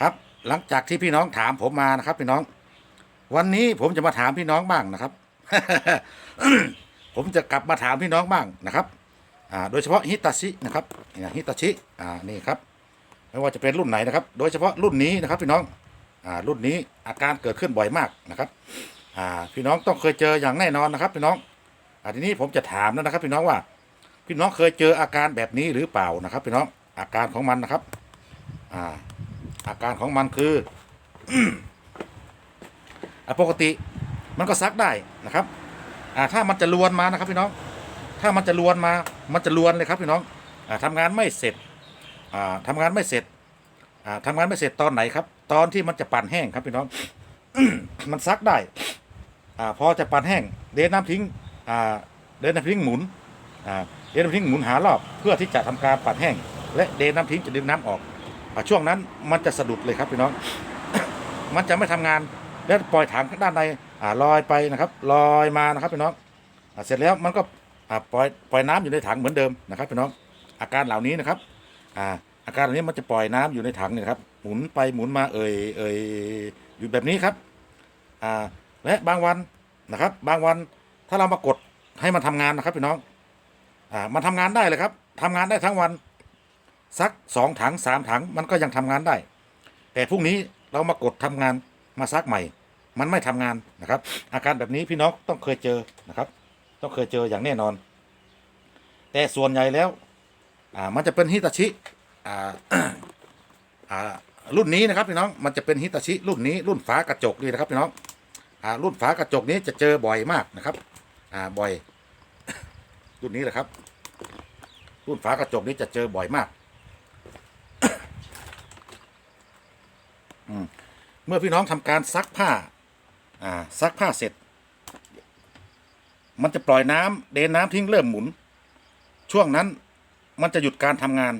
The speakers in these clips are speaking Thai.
ครับ หลังจากที่พี่น้องถามผมมานะครับ พี่น้อง วันนี้ผมจะมาถามพี่น้องบ้างนะครับ ผมจะกลับมาถามพี่น้องบ้างนะครับอ่าโดยเฉพาะฮิตาชินะครับฮิตาชิอ่านี่ครับ ไม่ว่าจะเป็นรุ่นไหนนะครับ โดยเฉพาะรุ่นนี้นะครับ พี่น้องอ่ารุ่นนี้อาการเกิดขึ้นบ่อยมากนะครับอ่าพี่น้องต้องเคยเจออย่างแน่นอนนะครับ พี่น้องอ่าทีนี้ผมจะถามแล้วนะครับ พี่น้องว่าพี่น้องเคยเจออาการแบบนี้หรือเปล่านะครับ พี่น้องอาการของมันนะครับ อ่า อาการของมันคืออปกติมันก็ซักได้นะครับ อ่าถ้ามันจะลวนมานะครับพี่น้อง ถ้ามันจะลวนมา มันจะลวนเลยครับพี่น้อง อ่าทำงานไม่เสร็จ อ่าทำงานไม่เสร็จ อ่าทำงานไม่เสร็จตอนไหนครับ ตอนที่มันจะปั่นแห้งครับพี่น้อง มันซักได้ อ่าพอจะปั่นแห้ง เดนน้ำทิ้ง อ่า เดนน้ำทิ้งหมุน อ่า เดนน้ำทิ้งหมุนหารอบ เพื่อที่จะทำการปั่นแห้ง และเดนน้ำทิ้งจะดึงน้ำออก ช่วงนั้นมันจะสะดุดเลยครับพี่น้อง มันจะไม่ทำงานแล้วปล่อยถังด้านในอลอยไปนะครับลอยมานะครับพี่น้องอเสร็จแล้วมันก็ปล่อยปล่อยน้ำอยู่ในถังเหมือนเดิมนะครับพี่น้องอาการเหล่านี้นะครับอ่าอาการเหล่านี้มันจะปล่อยน้ำอยู่ในถังเนี่ยนะครับหมุนไปหมุนมาเอ่ยเอ่ยอยู่แบบนี้ครับอ่าและบางวันนะครับ บางวันถ้าเรามากดให้มันทำงานนะครับพี่น้องอ่ามันทำงานได้เลยครับทำงานได้ทั้งวัน สักสองถังสามถังมันก็ยังทำงานได้ แต่พรุ่งนี้เรามากดทำงานมาซักใหม่ มันไม่ทำงานนะครับ อาการแบบนี้พี่น้องต้องเคยเจอนะครับ ต้องเคยเจออย่างแน่นอน แต่ส่วนใหญ่แล้วอ่ามันจะเป็นฮิตาชิอ่าอ่ารุ่นนี้นะครับพี่น้องมันจะเป็นฮิตาชิรุ่นนี้รุ่นฝากระจกนี่นะครับพี่น้องอ่ารุ่นฝากระจกนี้จะเจอบ่อยมากนะครับอ่าบ่อย รุ่นนี้แหละครับ รุ่นฝากระจกนี้จะเจอบ่อยมาก เมื่อพี่น้องทำการซักผ้า อ่า ซักผ้าเสร็จ มันจะปล่อยน้ำเดนน้ำทิ้งเริ่มหมุน ช่วงนั้นมันจะหยุดการทำงาน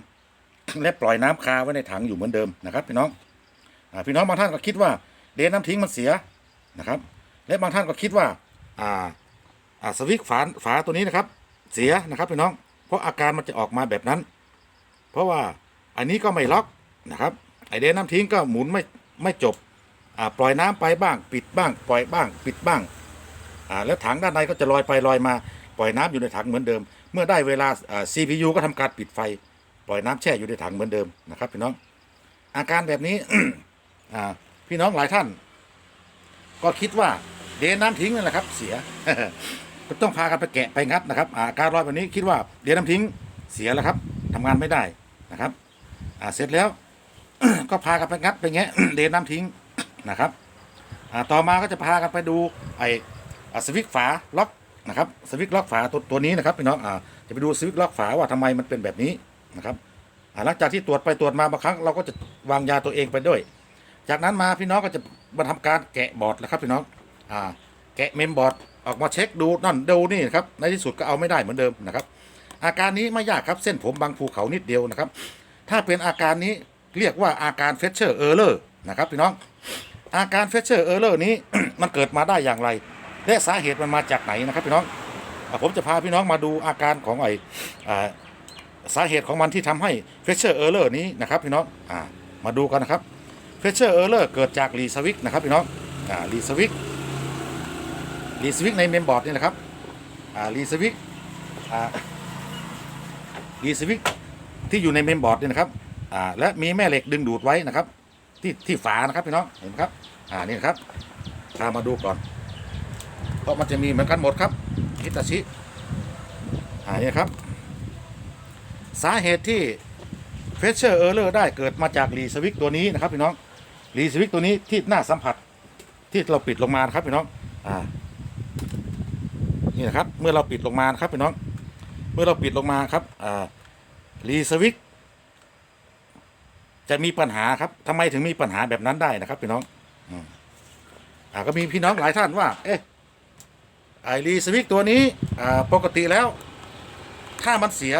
และปล่อยน้ำคาไว้ในถังอยู่เหมือนเดิมนะครับ พี่น้องอ่าพี่น้องบางท่านก็คิดว่า เดนน้ำทิ้งมันเสียนะครับ และบางท่านก็คิดว่า อ่าอ่าสวิตช์ฝาฝาตัวนี้นะครับ เสียนะครับพี่น้อง เพราะอาการมันจะออกมาแบบนั้น เพราะว่าอันนี้ก็ไม่ล็อกนะครับ เดนน้ำทิ้งก็หมุนไม่ไม่จบอ่าปล่อยน้ำไปบ้าง ปิดบ้าง ปล่อยบ้าง ปิดบ้างอ่าแล้วถังด้านในก็จะลอยไปลอยมา ปล่อยน้ำอยู่ในถังเหมือนเดิม เมื่อได้เวลาอ่า CPU ก็ทำการปิดไฟ ปล่อยน้ำแช่อยู่ในถังเหมือนเดิมนะครับพี่น้อง อาการแบบนี้อ่าพี่น้องหลายท่าน ก็คิดว่าเดนน้ำทิ้งนั่นแหละครับ เสียก็ต้องพากันไปแกะไปงัดนะครับอาการลอยแบบนี้คิดว่าเดนน้ำทิ้งเสียแล้วครับทำงานไม่ได้นะครับอ่าเสร็จแล้ว ก็พากันไปงัดไปแงะเดนน้ำทิ้งนะครับต่อมาก็จะพากันไปดูไอ้สวิตช์ฝาล็อกนะครับสวิตช์ล็อกฝาตัวตัวนี้นะครับพี่น้องจะไปดูสวิตช์ล็อกฝาว่าทำไมมันเป็นแบบนี้นะครับหลังจากที่ตรวจไปตรวจมาบางครั้งเราก็จะวางยาตัวเองไปด้วย จากนั้นมาพี่น้องก็จะมาทำการแกะบอร์ดแล้วครับพี่น้องอ่าแกะเมมบอร์ดออกมาเช็คดูนั่นดูนี่นะครับในที่สุดก็เอาไม่ได้เหมือนเดิมนะครับ อาการนี้ไม่ยากครับเส้นผมบางภูเขานิดเดียวนะครับ ถ้าเป็นอาการนี้ เรียกว่าอาการเฟชเชอร์เออร์เลอร์นะครับพี่น้อง อาการเฟชเชอร์เออร์เลอร์นี้ มันเกิดมาได้อย่างไร และสาเหตุมันมาจากไหนนะครับพี่น้องผมจะพาพี่น้องมาดูอาการของไอสาเหตุของมันที่ทำให้เฟชเชอร์เออร์เลอร์นี้นะครับพี่น้องอมาดูกันนะครับเฟชเชอร์เออร์เลอร์เกิดจากรีสวิกนะครับพี่น้องรีสวิกรีสวิกในเมมบอร์ดนี่แหละครับรีสวิกรีสวิกที่อยู่ในเมมบอร์ดนี่นะครับ อ่าและมีแม่เหล็กดึงดูดไว้นะครับ ที่ที่ฝานะครับพี่น้องเห็นไหมครับ อ่านี่ครับพามาดูก่อนเพราะมันจะมีเหมือนกันหมดครับฮิตาชิอ่านี่ครับ สาเหตุที่เฟชเชอร์เออร์เลอร์ได้เกิดมาจากรีสวิกตัวนี้นะครับพี่น้องรีสวิกตัวนี้ที่หน้าสัมผัสที่เราปิดลงมานะครับพี่น้อง อ่า นี่นะครับ เมื่อเราปิดลงมานะครับพี่น้อง เมื่อเราปิดลงมาครับ อ่า รีสวิก จะมีปัญหาครับทำไมถึงมีปัญหาแบบนั้นได้นะครับพี่น้องอืมอ่าก็มีพี่น้องหลายท่านว่า เอ๊ะไอรีสวิกตัวนี้อ่าปกติแล้ว ถ้ามันเสีย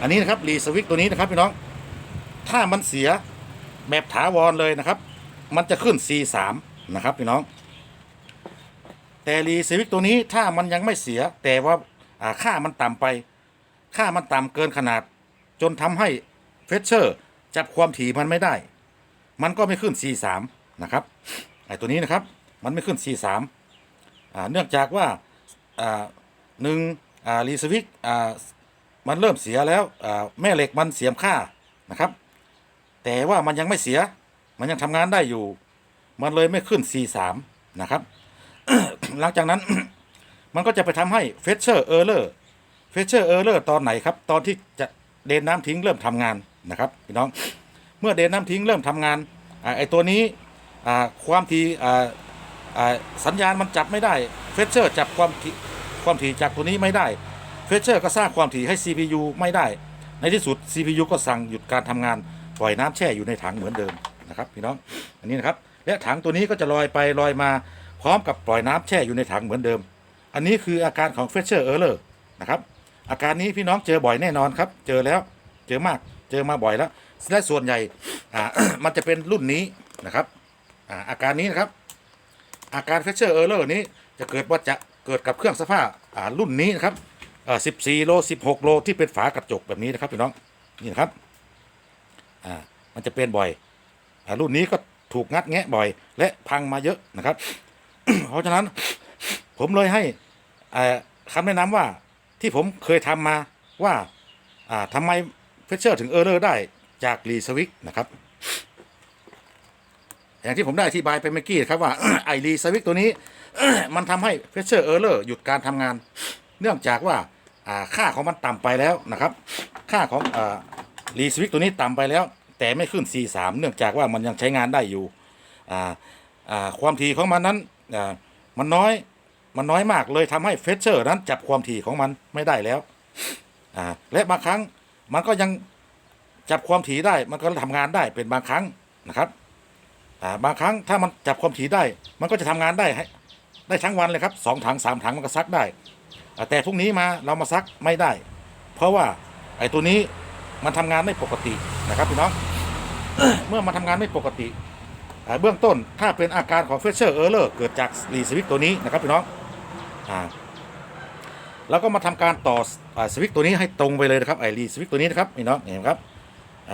อันนี้นะครับรีสวิกตัวนี้นะครับพี่น้อง ถ้ามันเสียแบบถาวรเลยนะครับ มันจะขึ้น C3 นะครับพี่น้อง แต่รีสวิกตัวนี้ถ้ามันยังไม่เสีย แต่ว่าค่ามันต่ำไป ค่ามันต่ำเกินขนาด จนทำให้เฟชเชอร์จับความถี่มันไม่ได้ มันก็ไม่ขึ้น C3 นะครับไอ้ตัวนี้นะครับมันไม่ขึ้น C3 เนื่องจากว่าหนึ่งรีสวิกมันเริ่มเสียแล้วแม่เหล็กมันเสียมค่านะครับ แต่ว่ามันยังไม่เสีย มันยังทำงานได้อยู่ มันเลยไม่ขึ้น C3 นะครับ หลังจากนั้น มันก็จะไปทำให้เฟชเชอร์เออร์เลอร์เฟชเชอร์เออร์เลอร์ตอนไหนครับ ตอนที่จะเดนน้ำทิ้งเริ่มทำงานนะครับพี่น้องเมื่อเดนน้ำทิ้งเริ่มทำงานอไอตัวนี้ความถี่สัญญาณมันจับไม่ได้เฟชเชอร์จับความถี่ความถี่จากตัวนี้ไม่ได้เฟชเชอร์ก็สร้างความถี่ให้ CPU ไม่ได้ ในที่สุด CPU ก็สั่งหยุดการทำงานปล่อยน้ำแช่อยู่ในถังเหมือนเดิมนะครับพี่น้องอันนี้นะครับและถังตัวนี้ก็จะลอยไปลอยมา พร้อมกับปล่อยน้ำแช่อยู่ในถังเหมือนเดิม อันนี้คืออาการของ f e t c h e r Error นะครับอาการนี้พี่น้องเจอบ่อยแน่นอนครับ เจอแล้วเจอมากเจอมาบ่อยแล้วและส่วนใหญ่มันจะเป็นรุ่นนี้นะครับอาอาการนี้นะครับ อาการ f e t c h e r Error นี้จะเกิดว่าจะเกิดกับเครื่องซักผ้าอ่ารุ่นนี้นะครับ14 โล 16 โล ที่เป็นฝากระจกแบบนี้นะครับพี่น้องนี่นะครับมันจะเป็นบ่อยอรุ่นนี้ก็ถูกงัดแงะบ่อย และพังมาเยอะนะครับ เพราะฉะนั้น ผมเลยให้คำแนะนำว่าที่ผมเคยทำมาว่าอ่าทำไมเฟชเชอร์ถึงเออร์เลอร์ได้จากรีสวิกนะครับ อย่างที่ผมได้อธิบายไปเมื่อกี้ครับว่าไอรีสวิกตัวนี้ มันทำให้เฟชเชอร์เออร์เลอร์หยุดการทำงาน เนื่องจากว่าค่าของมันต่ำไปแล้วนะครับ ค่าของรีสวิกตัวนี้ต่ำไปแล้ว แต่ไม่ขึ้น C3 เนื่องจากว่ามันยังใช้งานได้อยู่ความถี่ของมันนั้น มันน้อยมันน้อยมากเลยทำให้เฟเชอร์นั้นจับความถี่ของมันไม่ได้แล้วและบางครั้งมันก็ยังจับความถี่ได้มันก็ทำงานได้เป็นบางครั้งนะครับบางครั้งถ้ามันจับความถี่ได้ มันก็จะทำงานได้ให้ได้ทั้งวันเลยครับสองถังสามถังมันก็ซักได้ แต่พรุ่งนี้มาเรามาซักไม่ได้ เพราะว่าไอ้ตัวนี้มันทำงานไม่ปกตินะครับพี่น้องเมื่อมันทำงานไม่ปกติ เบื้องต้นถ้าเป็นอาการของเฟชเชอร์เออร์เลอร์เกิดจากรีสวิกตัวนี้นะครับพี่น้องอ่าแล้วก็มาทำการต่ออสวิกตัวนี้ให้ตรงไปเลยนะครับไอรีสวิกตัวนี้นะครับพี่น้องเห็นไหมครับ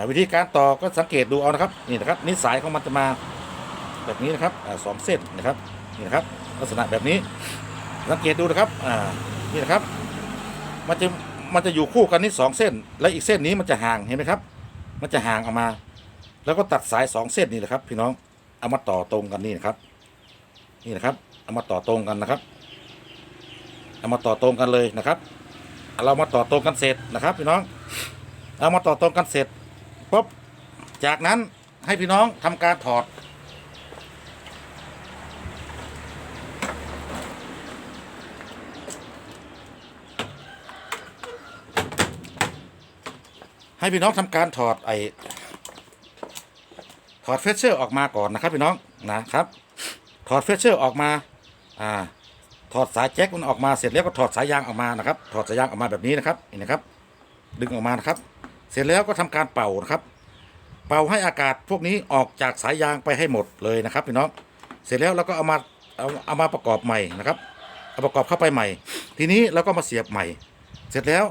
วิธีการต่อก็สังเกตดูเอานะครับนี่นะครับนิสัยของมันจะมาแบบนี้นะครับอสองเส้นนะครับนี่นะครับลักษณะแบบนี้สังเกตดูนะครับอ่านี่นะครับ มันจะมันจะอยู่คู่กันนี่สองเส้น และอีกเส้นนี้มันจะห่างเห็นไหมครับ มันจะห่างออกมา แล้วก็ตัดสายสองเส้นนี่แหละครับ พี่น้อง เอามาต่อตรงกันนี่นะครับ นี่นะครับเอามาต่อตรงกันนะครับ เอามาต่อตรงกันเลยนะครับเอาเรามาต่อตรงกันเสร็จนะครับ พี่น้อง เอามาต่อตรงกันเสร็จปุ๊บจากนั้นให้พี่น้องทำการถอด ให้พี่น้องทำการถอดไอ ถอดเฟชเชอร์ออกมาก่อนนะครับพี่น้องนะครับถอดเฟชเชอร์ออกมาอ่าถอดสายแจ็คมันออกมาเสร็จแล้วก็ถอดสายยางออกมานะครับ ถอดสายยางออกมาแบบนี้นะครับนี่นะครับ ดึงออกมานะครับ เสร็จแล้วก็ทำการเป่านะครับ เป่าให้อากาศพวกนี้ออกจากสายยางไปให้หมดเลยนะครับพี่น้องเสร็จแล้วเราก็เอามาเอาเอามาประกอบใหม่นะครับเอาประกอบเข้าไปใหม่ ทีนี้เราก็มาเสียบใหม่ เสร็จแล้ว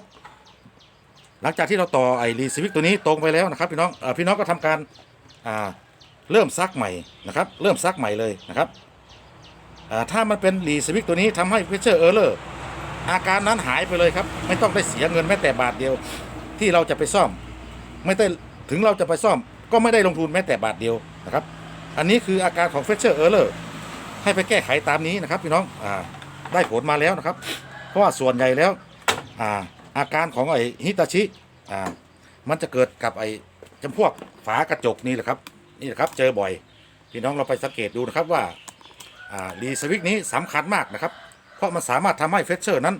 หลังจากที่เราต่อไอรีสวิกตัวนี้ตรงไปแล้วนะครับ พี่น้องพี่น้องก็ทำการอ่า เริ่มซักใหม่นะครับ เริ่มซักใหม่เลยนะครับถ้ามันเป็นรีสวิกตัวนี้ทำให้เฟเชอร์เออร์เลอร์อาการนั้นหายไปเลยครับ ไม่ต้องได้เสียเงินแม้แต่บาทเดียว ที่เราจะไปซ่อม ไม่ได้ถึงเราจะไปซ่อม ก็ไม่ได้ลงทุนแม้แต่บาทเดียวนะครับ อันนี้คืออาการของเฟเชอร์เออร์เลอร์ให้ไปแก้ไขตามนี้นะครับพี่น้องอได้ผลมาแล้วนะครับ เพราะว่าส่วนใหญ่แล้วอาอาการของไอฮิตาชิมันจะเกิดกับไอจำพวกฝากระจกนี่แหละครับ นี่แหละครับเจอบ่อย พี่น้องเราไปสังเกตดูนะครับว่าอ่ารีสวิกนี้สำคัญมากนะครับ เพราะมันสามารถทำให้เฟชเชอร์นั้น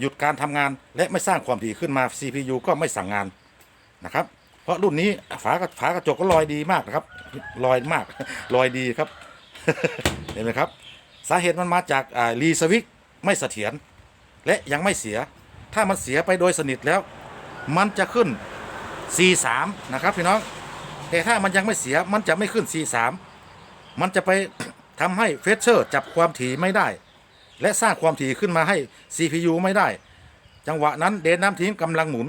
หยุดการทำงานและไม่สร้างความถี่ขึ้นมา CPU ก็ไม่สั่งงานนะครับ เพราะรุ่นนี้ฝากระฝากระจกก็ลอยดีมากนะครับลอยมากลอยดีครับ เห็นไหมครับ สาเหตุมันมาจากรีสวิกไม่เสถียรและยังไม่เสีย ถ้ามันเสียไปโดยสนิทแล้ว มันจะขึ้น C3 นะครับพี่น้อง แต่ถ้ามันยังไม่เสียมันจะไม่ขึ้น C3 มันจะไปทำให้เฟชเชอร์จับความถี่ไม่ได้ และสร้างความถี่ขึ้นมาให้ CPU ไม่ได้ จังหวะนั้นเดนน้ำทิ้งกำลังหมุน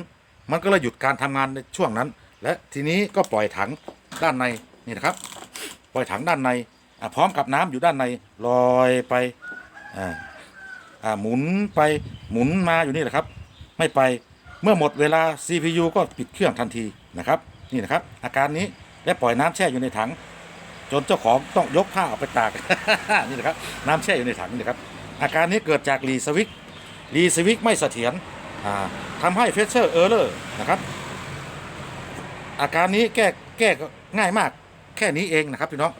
มันก็เลยหยุดการทำงานในช่วงนั้น และทีนี้ก็ปล่อยถังด้านในนี่นะครับ ปล่อยถังด้านในพร้อมกับน้ำอยู่ด้านในลอยไปหมุนไปหมุนมาอยู่นี่แหละครับ ไม่ไปเมื่อหมดเวลา CPU ก็ปิดเครื่องทันทีนะครับ นี่นะครับ อาการนี้และปล่อยน้ำแช่อยู่ในถัง จนเจ้าของต้องยกผ้าออกไปตาก นี่นะครับ น้ำแช่อยู่ในถังนี่นะครับอาการนี้เกิดจากรีสวิกรีสวิกไม่เสถียรอ่าทำให้เฟสเชอร์เออร์เลอร์นะครับ อาการนี้แก้แก้ง่ายมากแค่นี้เองนะครับพี่น้อง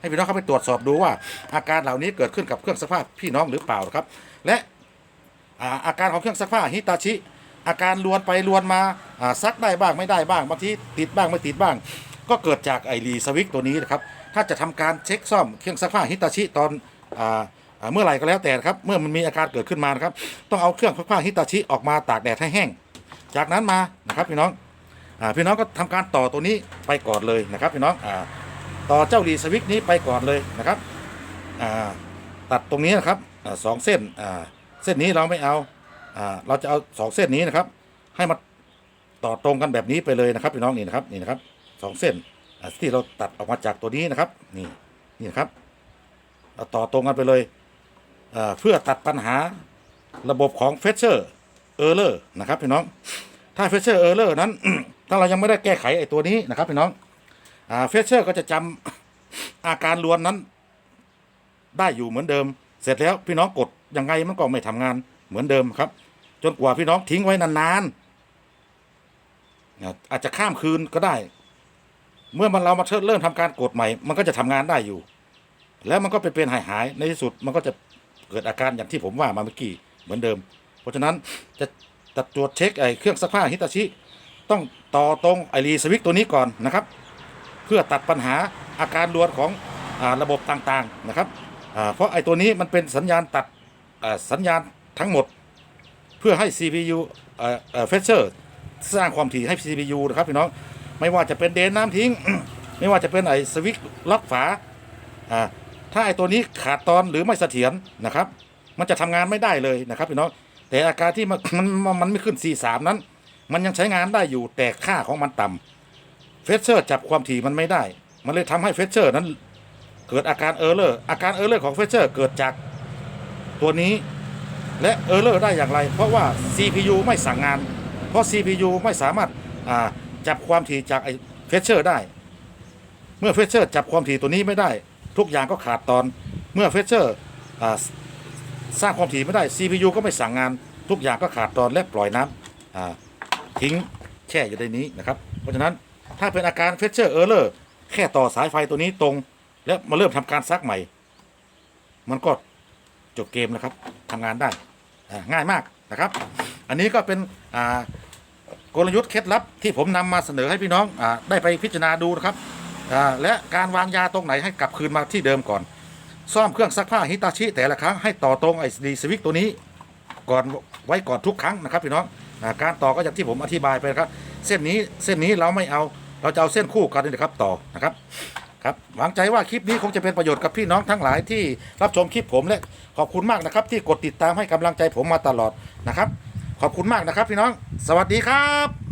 ให้พี่น้องเข้าไปตรวจสอบดูว่า อาการเหล่านี้เกิดขึ้นกับเครื่องซักผ้าพี่น้องหรือเปล่านะครับ และอาอาการของเครื่องซักผ้าฮิตาชิ อาการลวนไปลวนมาซักได้บ้างไม่ได้บ้างบางทีติดบ้างไม่ติดบ้าง ก็เกิดจากไอรีสวิกตัวนี้นะครับถ้าจะทำการเช็คซ่อมเครื่องซักผ้าฮิตาชิตอนอเมื่อไหร่ก็แล้วแต่ครับเมื่อมันมีอาการเกิดขึ้นมานะครับต้องเอาเครื่องซักผ้าฮิตาชิออกมาตากแดดให้แห้ง จากนั้นมานะครับพี่น้องอพี่น้องก็ทำการต่อตัวนี้ไปก่อนเลยนะครับพี่น้องอต่อเจ้ารีสวิกนี้ไปก่อนเลยนะครับตัดตรงนี้นะครับอสองเส้นเส้นนี้เราไม่เอา อ่าเราจะเอาสองเส้นนี้นะครับ ให้มาต่อตรงกันแบบนี้ไปเลยนะครับพี่น้องนี่นะครับนี่นะครับสองเส้นที่เราตัดออกมาจากตัวนี้นะครับ นี่นี่นะครับเราต่อตรงกันไปเลยเพื่อตัดปัญหาระบบของเฟเชอร์เออร์เลอร์นะครับพี่น้อง ถ้าเฟเชอร์เออร์เลอร์นั้น ถ้าเรายังไม่ได้แก้ไขไอ้ตัวนี้นะครับพี่น้องเฟเชอร์ก็จะจำอาการลวนนั้น ได้อยู่เหมือนเดิม เสร็จแล้วพี่น้องกดยังไงมันก็ไม่ทำงานเหมือนเดิมครับ จนกว่าพี่น้องทิ้งไว้นานๆอาจจะข้ามคืนก็ได้ เมื่อมันเรามาเริ่มทำการกดใหม่ มันก็จะทำงานได้อยู่ แล้วมันก็เป็นเป็นหายหายในที่สุดมันก็จะเกิดอาการอย่างที่ผมว่ามาเมื่อกี้เหมือนเดิม เพราะฉะนั้นจะจะตรวจเช็คไอ้เครื่องซักผ้าฮิตาชิ ต้องต่อตรงไอรีสวิกตัวนี้ก่อนนะครับ เพื่อตัดปัญหาอาการรวนของอระบบต่างๆนะครับเพราะไอ้ตัวนี้มันเป็นสัญญาณตัดสัญญาณทั้งหมด เพื่อให้ CPU เอ่อเอ่อเฟเชอร์สร้างความถี่ให้ CPU นะครับพี่น้องไม่ว่าจะเป็นเดนน้ำทิ้ง ไม่ว่าจะเป็นไอสวิตช์ล็อกฝาอ่าถ้าไอตัวนี้ขาดตอนหรือไม่เสถียรนะครับ มันจะทำงานไม่ได้เลยนะครับพี่น้องแต่อาการที่มันมันมันไม่ขึ้น C3 นั้น มันยังใช้งานได้อยู่แต่ค่าของมันต่ำ เฟเชอร์จับความถี่มันไม่ได้ มันเลยทำให้เฟเชอร์นั้น เกิดอาการเออร์เลอร์ อาการเออร์เลอร์ของเฟเชอร์เกิดจากตัวนี้ และเออร์เลอร์ได้อย่างไร เพราะว่า CPU ไม่สั่งงาน เพราะ CPU ไม่สามารถจับความถี่จากไอ้เฟเชอร์ได้ เมื่อเฟเชอร์จับความถี่ตัวนี้ไม่ได้ ทุกอย่างก็ขาดตอน เมื่อเฟเชอร์สร้างความถี่ไม่ได้ CPU ก็ไม่สั่งงาน ทุกอย่างก็ขาดตอนและปล่อยน้ำทิ้งแช่อยู่ในนี้นะครับ เพราะฉะนั้นถ้าเป็นอาการเฟเชอร์เออร์เลอร์แค่ต่อสายไฟตัวนี้ตรง แล้วมาเริ่มทำการซักใหม่ มันก็จบเกมแล้วครับทำงานได้ ง่ายมากนะครับ อันนี้ก็เป็นกลยุทธ์เคล็ดลับที่ผมนำมาเสนอให้พี่น้องอได้ไปพิจารณาดูนะครับและการวางยาตรงไหนให้กลับคืนมาที่เดิมก่อน ซ่อมเครื่องซักผ้าฮิตาชิแต่ละครั้งให้ต่อตรงไอดีสวิกตัวนี้ก่อนไว้ก่อนทุกครั้งนะครับพี่น้องอการต่อก็อย่างที่ผมอธิบายไปนะครับ เส้นนี้เส้นนี้เราไม่เอาเราจะเอาเส้นคู่กันนี่นะครับต่อนะครับ ครับหวังใจว่าคลิปนี้คงจะเป็นประโยชน์กับพี่น้องทั้งหลายที่รับชมคลิปผมและขอบคุณมากนะครับ ที่กดติดตามให้กำลังใจผมมาตลอดนะครับ ขอบคุณมากนะครับพี่น้อง สวัสดีครับ